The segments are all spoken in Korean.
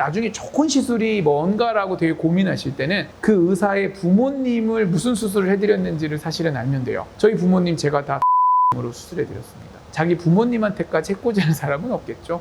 나중에 좋은 시술이 뭔가라고 되게 고민하실 때는 그 의사의 부모님을 무슨 수술을 해드렸는지를 사실은 알면 돼요. 저희 부모님 제가 다 으로 수술해드렸습니다. 자기 부모님한테까지 해코지하는 사람은 없겠죠.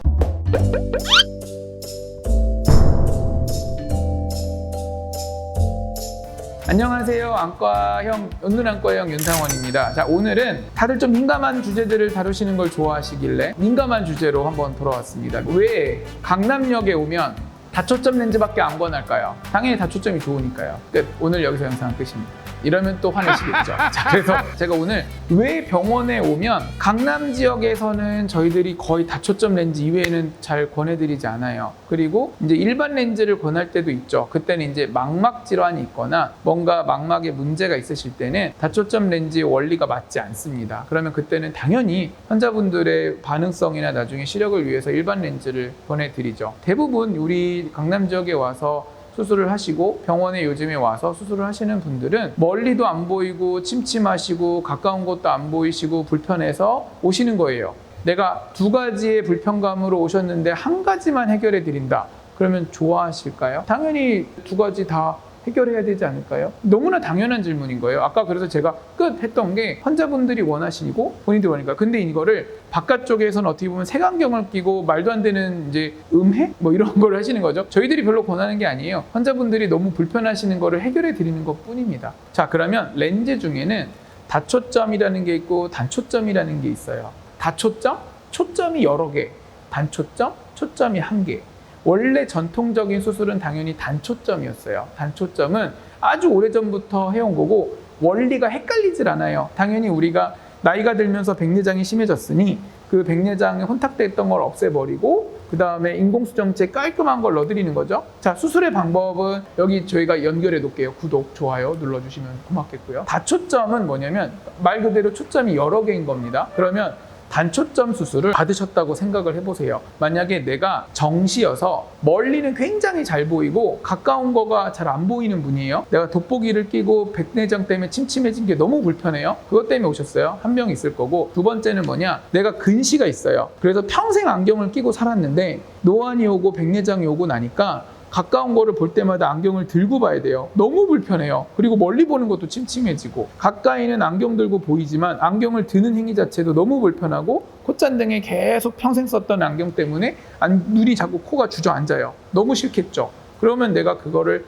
안녕하세요. 안과형, 연눈안과형 윤상원입니다. 자, 오늘은 다들 좀 민감한 주제들을 다루시는 걸 좋아하시길래 민감한 주제로 한번 돌아왔습니다. 왜 강남역에 오면 다초점 렌즈밖에 안 권할까요? 당연히 다초점이 좋으니까요. 끝. 오늘 여기서 영상 끝입니다. 이러면 또 화내시겠죠. 자, 그래서 제가 오늘 왜 병원에 오면 강남 지역에서는 저희들이 거의 다초점 렌즈 이외에는 잘 권해드리지 않아요. 그리고 이제 일반 렌즈를 권할 때도 있죠. 그때는 이제 망막 질환이 있거나 뭔가 망막에 문제가 있으실 때는 다초점 렌즈의 원리가 맞지 않습니다. 그러면 그때는 당연히 환자분들의 반응성이나 나중에 시력을 위해서 일반 렌즈를 권해드리죠. 대부분 우리 강남 지역에 와서 수술을 하시고 병원에 요즘에 와서 수술을 하시는 분들은 멀리도 안 보이고 침침하시고 가까운 곳도 안 보이시고 불편해서 오시는 거예요. 내가 두 가지의 불편감으로 오셨는데 한 가지만 해결해 드린다. 그러면 좋아하실까요? 당연히 두 가지 다 해결해야 되지 않을까요? 너무나 당연한 질문인 거예요. 아까 그래서 제가 끝 했던 게 환자분들이 원하시고 본인들이 원하니까. 근데 이거를 바깥쪽에서는 어떻게 보면 색안경을 끼고 말도 안 되는 이제 음해? 뭐 이런 걸 하시는 거죠. 저희들이 별로 권하는 게 아니에요. 환자분들이 너무 불편하시는 거를 해결해 드리는 것 뿐입니다. 자, 그러면 렌즈 중에는 다초점이라는 게 있고 단초점이라는 게 있어요. 다초점? 초점이 여러 개. 단초점? 초점이 한 개. 원래 전통적인 수술은 당연히 단초점이었어요. 단초점은 아주 오래전부터 해온 거고 원리가 헷갈리질 않아요. 당연히 우리가 나이가 들면서 백내장이 심해졌으니 그 백내장에 혼탁됐던 걸 없애버리고 그 다음에 인공수정체 깔끔한 걸 넣어드리는 거죠. 자 수술의 방법은 여기 저희가 연결해 놓을게요. 구독, 좋아요 눌러주시면 고맙겠고요. 다초점은 뭐냐면 말 그대로 초점이 여러 개인 겁니다. 그러면 단초점 수술을 받으셨다고 생각을 해보세요. 만약에 내가 정시여서 멀리는 굉장히 잘 보이고 가까운 거가 잘 안 보이는 분이에요. 내가 돋보기를 끼고 백내장 때문에 침침해진 게 너무 불편해요. 그것 때문에 오셨어요. 한 명 있을 거고 두 번째는 뭐냐? 내가 근시가 있어요. 그래서 평생 안경을 끼고 살았는데 노안이 오고 백내장이 오고 나니까 가까운 거를 볼 때마다 안경을 들고 봐야 돼요. 너무 불편해요. 그리고 멀리 보는 것도 침침해지고 가까이는 안경 들고 보이지만 안경을 드는 행위 자체도 너무 불편하고 콧잔등에 계속 평생 썼던 안경 때문에 안- 눈이 자꾸 코가 주저앉아요. 너무 싫겠죠. 그러면 내가 그거를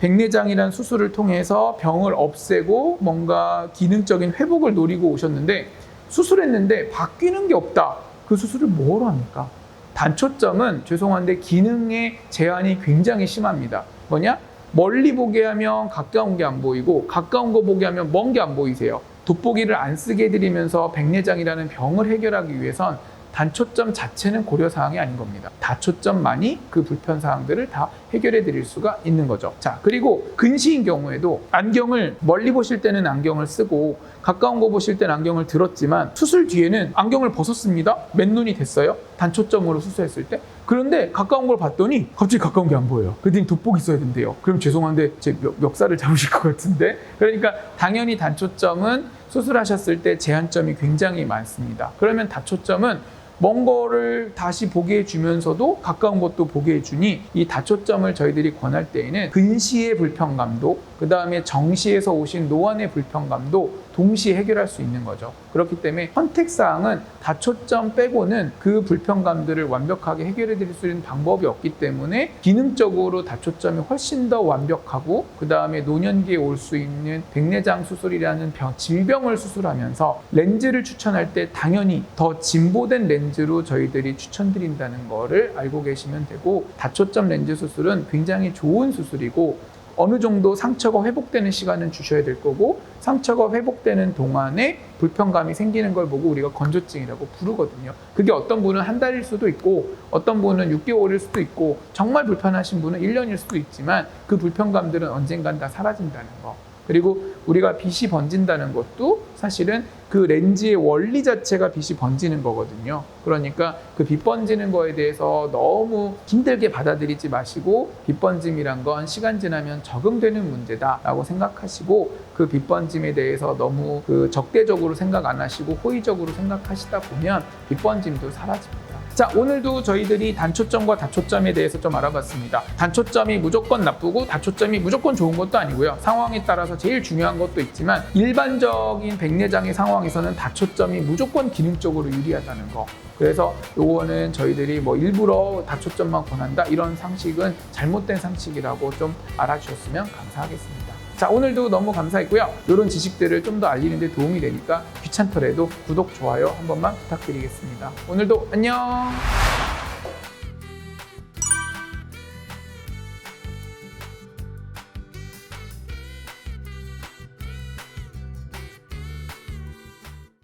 백내장이란 수술을 통해서 병을 없애고 뭔가 기능적인 회복을 노리고 오셨는데 수술했는데 바뀌는 게 없다. 그 수술을 뭐로 합니까? 단초점은 죄송한데 기능의 제한이 굉장히 심합니다. 뭐냐? 멀리 보게 하면 가까운 게 안 보이고 가까운 거 보게 하면 먼 게 안 보이세요. 돋보기를 안 쓰게 해드리면서 백내장이라는 병을 해결하기 위해선 단초점 자체는 고려 사항이 아닌 겁니다. 다초점만이 그 불편 사항들을 다 해결해 드릴 수가 있는 거죠. 자, 그리고 근시인 경우에도 안경을 멀리 보실 때는 안경을 쓰고 가까운 거 보실 때는 안경을 들었지만 수술 뒤에는 안경을 벗었습니다. 맨눈이 됐어요. 단초점으로 수술했을 때. 그런데 가까운 걸 봤더니 갑자기 가까운 게 안 보여요. 그랬더니 돋보기 써야 된대요. 그럼 죄송한데 제 멱, 멱살을 잡으실 것 같은데. 그러니까 당연히 단초점은 수술하셨을 때 제한점이 굉장히 많습니다. 그러면 다초점은 먼 거를 다시 보게 해주면서도 가까운 것도 보게 해주니 이 다초점을 저희들이 권할 때에는 근시의 불편감도 그 다음에 정시에서 오신 노안의 불편감도 동시에 해결할 수 있는 거죠. 그렇기 때문에 선택사항은 다초점 빼고는 그 불편감들을 완벽하게 해결해 드릴 수 있는 방법이 없기 때문에 기능적으로 다초점이 훨씬 더 완벽하고 그 다음에 노년기에 올 수 있는 백내장 수술이라는 병, 질병을 수술하면서 렌즈를 추천할 때 당연히 더 진보된 렌즈로 저희들이 추천드린다는 거를 알고 계시면 되고 다초점 렌즈 수술은 굉장히 좋은 수술이고 어느 정도 상처가 회복되는 시간은 주셔야 될 거고 상처가 회복되는 동안에 불편감이 생기는 걸 보고 우리가 건조증이라고 부르거든요. 그게 어떤 분은 한 달일 수도 있고 어떤 분은 6개월일 수도 있고 정말 불편하신 분은 1년일 수도 있지만 그 불편감들은 언젠간 다 사라진다는 거. 그리고 우리가 빛이 번진다는 것도 사실은 그 렌즈의 원리 자체가 빛이 번지는 거거든요. 그러니까 그 빛 번지는 거에 대해서 너무 힘들게 받아들이지 마시고 빛 번짐이란 건 시간 지나면 적응되는 문제다라고 생각하시고 그 빛 번짐에 대해서 너무 그 적대적으로 생각 안 하시고 호의적으로 생각하시다 보면 빛 번짐도 사라집니다. 자, 오늘도 저희들이 단초점과 다초점에 대해서 좀 알아봤습니다. 단초점이 무조건 나쁘고 다초점이 무조건 좋은 것도 아니고요. 상황에 따라서 제일 중요한 것도 있지만 일반적인 백내장의 상황에서는 다초점이 무조건 기능적으로 유리하다는 거. 그래서 요거는 저희들이 뭐 일부러 다초점만 권한다 이런 상식은 잘못된 상식이라고 좀 알아주셨으면 감사하겠습니다. 자 오늘도 너무 감사했고요. 이런 지식들을 좀 더 알리는 데 도움이 되니까 귀찮더라도 구독, 좋아요 한 번만 부탁드리겠습니다. 오늘도 안녕!